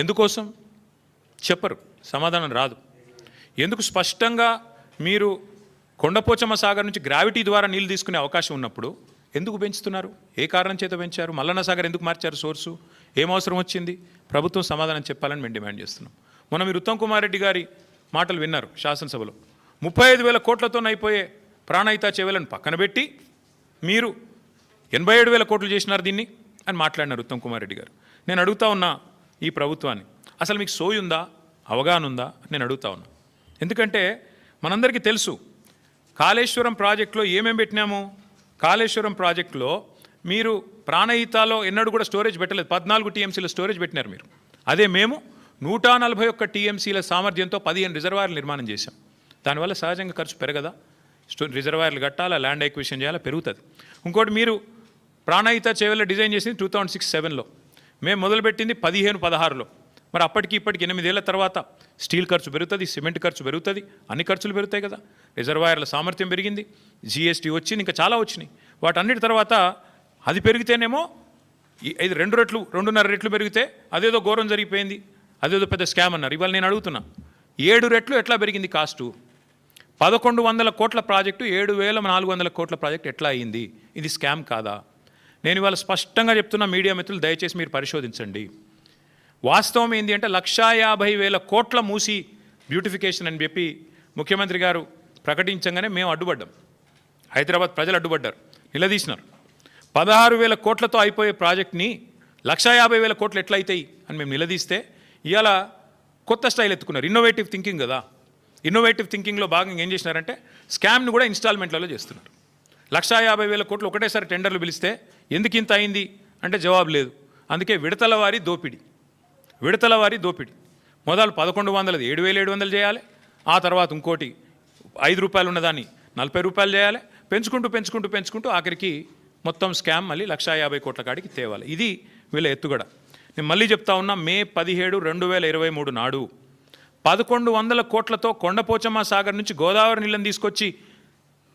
ఎందుకోసం? చెప్పరు. సమాధానం రాదు. ఎందుకు స్పష్టంగా మీరు కొండపోచమ్మ సాగర్ నుంచి గ్రావిటీ ద్వారా నీళ్ళు తీసుకునే అవకాశం ఉన్నప్పుడు ఎందుకు పెంచుతున్నారు? ఏ కారణం చేత పెంచారు? మల్లన్న సాగర్ ఎందుకు మార్చారు సోర్సు? ఏం అవసరం వచ్చింది? ప్రభుత్వం సమాధానం చెప్పాలని మేము డిమాండ్ చేస్తున్నాం. మొన్న మీరు ఉత్తమ్ కుమార్ రెడ్డి గారి మాటలు విన్నారు శాసనసభలో. ముప్పై ఐదు వేల కోట్లతో అయిపోయే ప్రాణహిత చెవులను పక్కన పెట్టి మీరు ఎనభై ఏడు వేల కోట్లు చేసినారు దీన్ని అని మాట్లాడినారు ఉత్తమ్ కుమార్ రెడ్డి గారు. నేను అడుగుతా ఉన్నా ఈ ప్రభుత్వాన్ని. అసలు మీకు సోయి ఉందా? అవగాహన ఉందా? నేను అడుగుతా ఉన్నా. ఎందుకంటే మనందరికీ తెలుసు కాళేశ్వరం ప్రాజెక్టులో ఏమేం పెట్టినాము? కాళేశ్వరం ప్రాజెక్టులో మీరు ప్రాణహితాలో ఎన్నడూ కూడా స్టోరేజ్ పెట్టలేదు. పద్నాలుగు టీఎంసీల స్టోరేజ్ పెట్టినారు మీరు. అదే మేము నూట నలభై ఒక్క టీఎంసీల సామర్థ్యంతో పదిహేను రిజర్వాయర్లు నిర్మాణం చేశాం. దానివల్ల సహజంగా ఖర్చు పెరగదా? స్టో రిజర్వాయర్లు కట్టాలా? ల్యాండ్ ఎక్విషన్ చేయాలా? పెరుగుతుంది. ఇంకోటి మీరు ప్రాణహిత చేవెళ్ళ డిజైన్ చేసింది టూ థౌజండ్ సిక్స్ సెవెన్లో. మేము మొదలుపెట్టింది పదిహేను పదహారులో. మరి అప్పటికి ఇప్పటికి ఎనిమిదేళ్ళ తర్వాత స్టీల్ ఖర్చు పెరుగుతుంది సిమెంట్ ఖర్చు పెరుగుతుంది అన్ని ఖర్చులు పెరుగుతాయి కదా. రిజర్వాయర్ల సామర్థ్యం పెరిగింది జిఎస్టీ వచ్చింది ఇంకా చాలా వచ్చినాయి. వాటన్నిటి తర్వాత అది పెరిగితేనేమో ఈ- ఇది రెండు రెట్లు రెండున్నర రెట్లు పెరిగితే అదేదో ఘోరం జరిగిపోయింది అదేదో పెద్ద స్కామ్ అన్నారు. ఇవాళ నేను అడుగుతున్నా ఏడు రెట్లు ఎట్లా పెరిగింది కాస్టు? పదకొండు వందల కోట్ల ప్రాజెక్టు ఏడు వేల నాలుగు వందల కోట్ల ప్రాజెక్టు ఎట్లా అయ్యింది ఇది స్కామ్ కాదా? నేను ఇవాళ స్పష్టంగా చెప్తున్న మీడియా మిత్రులు దయచేసి మీరు పరిశోధించండి. వాస్తవం ఏంటి అంటే లక్షా యాభై వేల కోట్ల మూసి బ్యూటిఫికేషన్ అని చెప్పి ముఖ్యమంత్రి గారు ప్రకటించగానే మేము అడ్డుపడ్డాం. హైదరాబాద్ ప్రజలు అడ్డుపడ్డారు నిలదీసినారు. పదహారు వేల కోట్లతో అయిపోయే ప్రాజెక్ట్ని లక్షా యాభై వేల కోట్లు ఎట్లయితాయి అవుతాయి అని మేము నిలదీస్తే ఇవాళ కొత్త స్టైల్ ఎత్తుకున్నారు. ఇన్నోవేటివ్ థింకింగ్ కదా. ఇన్నోవేటివ్ థింకింగ్లో భాగంగా ఏం చేసినారంటే స్కామ్ని కూడా ఇన్స్టాల్మెంట్లలో చేస్తున్నారు. లక్షా యాభై వేల కోట్లు ఒకటేసారి టెండర్లు పిలిస్తే ఎందుకు ఇంత అయింది? అంటే జవాబు లేదు. అందుకే విడతల వారి దోపిడీ. విడతల వారి దోపిడీ. మొదలు పదకొండు వందలది ఏడు వేల ఏడు వందలు చేయాలి. ఆ తర్వాత ఇంకోటి ఐదు రూపాయలు ఉన్నదాన్ని నలభై రూపాయలు చేయాలి. పెంచుకుంటూ పెంచుకుంటూ పెంచుకుంటూ ఆఖరికి మొత్తం స్కామ్ మళ్ళీ లక్షా యాభై కోట్ల కాడికి తేవాలి. ఇది వీళ్ళ ఎత్తుగడ. నేను మళ్ళీ చెప్తా ఉన్నా మే పదిహేడు రెండు వేల ఇరవై మూడు నాడు పదకొండు వందల కోట్లతో కొండపోచమ్మ సాగర్ నుంచి గోదావరి నీళ్ళని తీసుకొచ్చి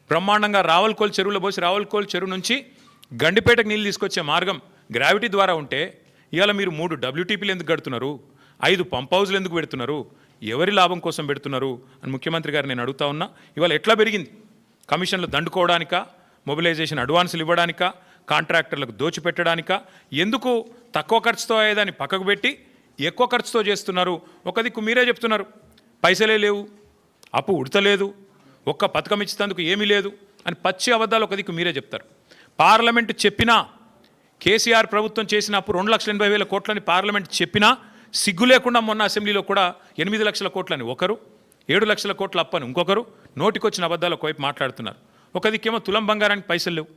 బ్రహ్మాండంగా రావల్కోల్ చెరువులో పోసి రావల్కోల్ చెరువు నుంచి గండిపేటకు నీళ్ళు తీసుకొచ్చే మార్గం గ్రావిటీ ద్వారా ఉంటే ఇవాళ మీరు మూడు డబ్ల్యూటీపీలు ఎందుకు కడుతున్నారు? ఐదు పంప్ హౌజ్లు ఎందుకు పెడుతున్నారు? ఎవరి లాభం కోసం పెడుతున్నారు? అని ముఖ్యమంత్రి గారు నేను అడుగుతా ఉన్నా. ఇవాళ ఎట్లా పెరిగింది? కమిషన్లు దండుకోవడానికా? మొబిలైజేషన్ అడ్వాన్సులు ఇవ్వడానికా? కాంట్రాక్టర్లకు దోచిపెట్టడానికా? ఎందుకు తక్కువ ఖర్చుతో అయ్యేదాన్ని పక్కకు పెట్టి ఎక్కువ ఖర్చుతో చేస్తున్నారు? ఒక దిక్కు మీరే చెప్తున్నారు. పైసలే లేవు. అప్పు ఉడతలేదు. ఒక్క పథకం ఇచ్చినందుకు ఏమీ లేదు అని పచ్చి అబద్ధాలు ఒక దిక్కు మీరే చెప్తారు. పార్లమెంట్ చెప్పినా కేసీఆర్ ప్రభుత్వం చేసిన అప్పుడు రెండు లక్షల ఎనభై వేల కోట్లని పార్లమెంట్ చెప్పినా సిగ్గు లేకుండా మొన్న అసెంబ్లీలో కూడా ఎనిమిది లక్షల కోట్లని ఒకరు ఏడు లక్షల కోట్ల అప్పని ఇంకొకరు నోటికొచ్చిన అబద్ధాలు ఒకవైపు మాట్లాడుతున్నారు. ఒక దిక్కేమో తులం బంగారానికి పైసలు లేవు.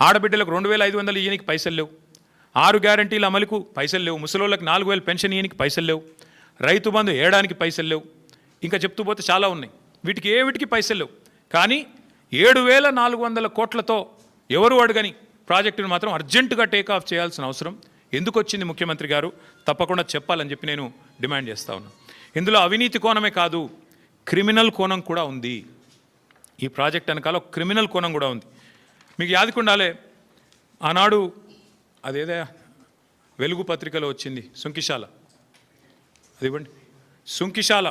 ఆడబిడ్డలకు రెండు వేల ఐదు వందలు ఇయ్యనికి పైసలు లేవు. ఆరు గ్యారంటీల అమలుకు పైసలు లేవు. ముసలోళ్ళకి నాలుగు వేలు పెన్షన్ ఇయ్యనికి పైసలు లేవు. రైతు బంధు ఏడానికి పైసలు లేవు. ఇంకా చెప్తూ పోతే చాలా ఉన్నాయి. వీటికి ఏ వీటికి పైసలు కానీ ఏడు వేల నాలుగు వందల కోట్లతో ఎవరు అడగని ప్రాజెక్టును మాత్రం అర్జెంటుగా టేక్ ఆఫ్ చేయాల్సిన అవసరం ఎందుకు వచ్చింది ముఖ్యమంత్రి గారు? తప్పకుండా చెప్పాలని చెప్పి నేను డిమాండ్ చేస్తా ఉన్నాను ఇందులో అవినీతి కోణమే కాదు క్రిమినల్ కోణం కూడా ఉంది. ఈ ప్రాజెక్ట్ వెనకాల క్రిమినల్ కోణం కూడా ఉంది. మీకు యాదికుండాలే ఆనాడు అదేదే వెలుగు పత్రికలో వచ్చింది సుంకిశాల. అది ఇవ్వండి. సుంకిశాల.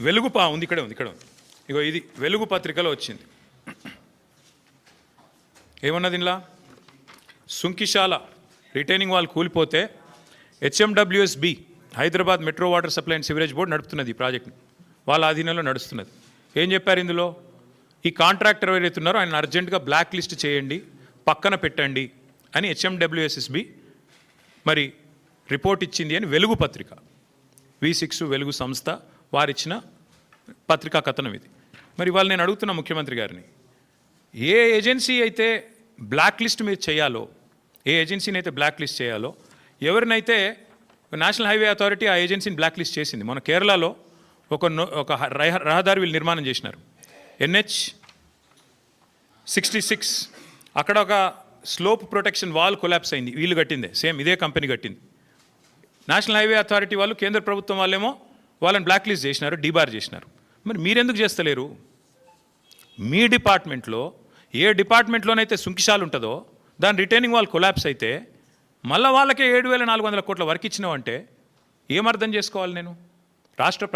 వెలుగు పా ఉంది ఇక్కడే ఉంది ఇక్కడ ఉంది. ఇగో ఇది వెలుగు పత్రికలో వచ్చింది. ఏమన్నది ఇలా Sunkishala retaining wall కూలిపోతే HMWSSB Hyderabad metro water supply and sewerage board నడుపుతున్నది ఈ ప్రాజెక్ట్ని. వాళ్ళ ఆధీనంలో నడుస్తున్నది. ఏం చెప్పారు ఇందులో? ఈ కాంట్రాక్టర్ ఎవరైతే ఉన్నారో ఆయన అర్జెంటుగా బ్లాక్ లిస్ట్ చేయండి పక్కన పెట్టండి అని హెచ్ఎండబ్ల్యూఎస్ఎస్బి మరి రిపోర్ట్ ఇచ్చింది అని వెలుగు పత్రిక. వి సిక్స్ వెలుగు సంస్థ వారిచ్చిన పత్రికా కథనం ఇది. మరి ఇవాళ నేను అడుగుతున్న ముఖ్యమంత్రి గారిని ఏ ఏజెన్సీ అయితే బ్లాక్ లిస్ట్ మీరు చేయాలో ఏ ఏజెన్సీని అయితే బ్లాక్ లిస్ట్ చేయాలో ఎవరినైతే నేషనల్ హైవే అథారిటీ ఆ ఏజెన్సీని బ్లాక్ లిస్ట్ చేసింది మన కేరళలో ఒక నో- ఒక రహ- రహదారి వీళ్ళు నిర్మాణం చేసినారు. ఎన్హెచ్ సిక్స్టీ సిక్స్ అక్కడ ఒక స్లోప్ ప్రొటెక్షన్ వాల్ కొలాప్స్ అయింది వీళ్ళు కట్టిందే సేమ్ ఇదే కంపెనీ కట్టింది. నేషనల్ హైవే అథారిటీ వాళ్ళు కేంద్ర ప్రభుత్వం వాళ్ళేమో వాళ్ళని బ్లాక్ లిస్ట్ చేసినారు డీబార్ చేసినారు. మరి మీరెందుకు చేస్తలేరు? మీ డిపార్ట్మెంట్లో ఏ డిపార్ట్మెంట్లోనైతే సుంకిశాలు ఉంటుందో దాని రిటైనింగ్ వాళ్ళు కొలాప్స్ అయితే మళ్ళీ వాళ్ళకే ఏడు వేల నాలుగు వందల కోట్ల వర్క్ ఇచ్చినావంటే ఏమర్థం చేసుకోవాలి నేను? రాష్ట్ర ప్రజ